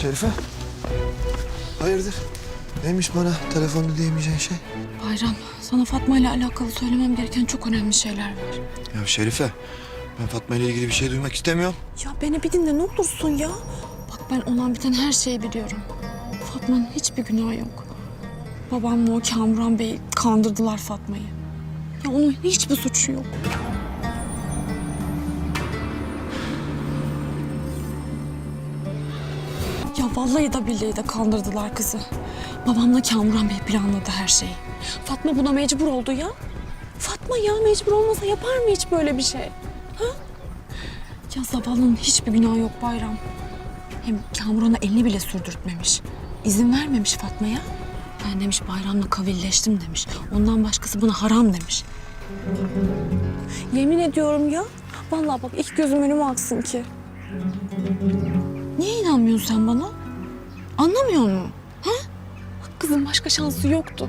Şerife. Hayırdır? Neymiş bana telefonda diyemeyeceğin şey? Bayram, sana Fatma ile alakalı söylemem gereken çok önemli şeyler var. Ya Şerife, ben Fatma ile ilgili bir şey duymak istemiyorum. Ya beni bir dinle ne olursun ya. Bak ben olan biten her şeyi biliyorum. Fatma'nın hiçbir günahı yok. Babamla o Kamuran Bey kandırdılar Fatma'yı. Ya onun hiçbir suçu yok. Vallahi da billahi de kandırdılar kızı. Babamla Kamuran Bey planladı her şeyi. Fatma buna mecbur oldu ya. Fatma ya mecbur olmasa yapar mı hiç böyle bir şey? Ya zavallının hiçbir günahı yok Bayram. Hem Kamuran'a elini bile sürdürtmemiş. İzin vermemiş Fatma'ya. Ben demiş Bayram'la kavilleştim demiş. Ondan başkası buna haram demiş. Yemin ediyorum ya. Vallahi bak ilk gözüm önüme aksın ki. Niye inanmıyorsun sen bana? Anlamıyor musun? Ha? Kızın başka şansı yoktu.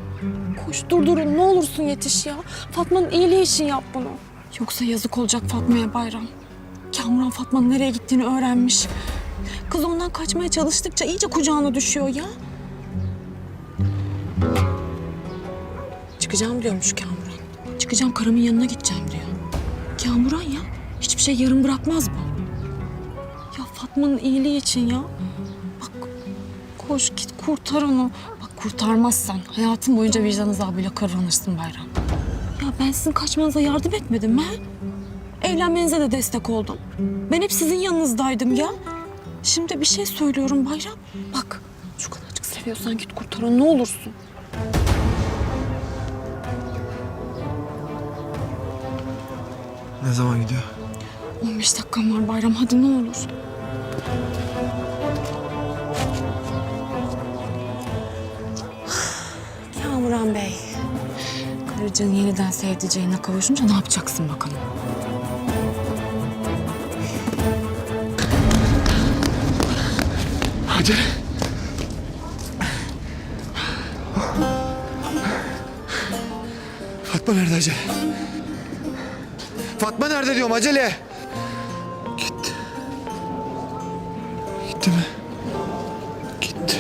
Koş durdurun ne olursun yetiş ya. Fatma'nın iyiliği için yap bunu. Yoksa yazık olacak Fatma'ya Bayram. Kamuran Fatma'nın nereye gittiğini öğrenmiş. Kız ondan kaçmaya çalıştıkça iyice kucağına düşüyor ya. Çıkacağım diyormuş Kamuran. Çıkacağım karımın yanına gideceğim diyor. Kamuran ya. Hiçbir şey yarım bırakmaz bu. Ya Fatma'nın iyiliği için ya. Koş git kurtar onu. Bak kurtarmazsan hayatın boyunca vicdan azabıyla kıvranırsın Bayram. Ya ben sizin kaçmanıza yardım etmedim mi? Evlenmenize de destek oldum. Ben hep sizin yanınızdaydım ya. Şimdi bir şey söylüyorum Bayram. Bak şu kadarcık seviyorsan git kurtar onu ne olursun. Ne zaman gidiyor? 15 dakikam var Bayram hadi ne olur. Burhan Bey. Karıcığın yeniden sevdiceğine kavuşunca ne yapacaksın bakalım? Hacer. Fatma nerede Hacer? Fatma nerede diyorum acele. Gitti. Gitti mi? Gitti.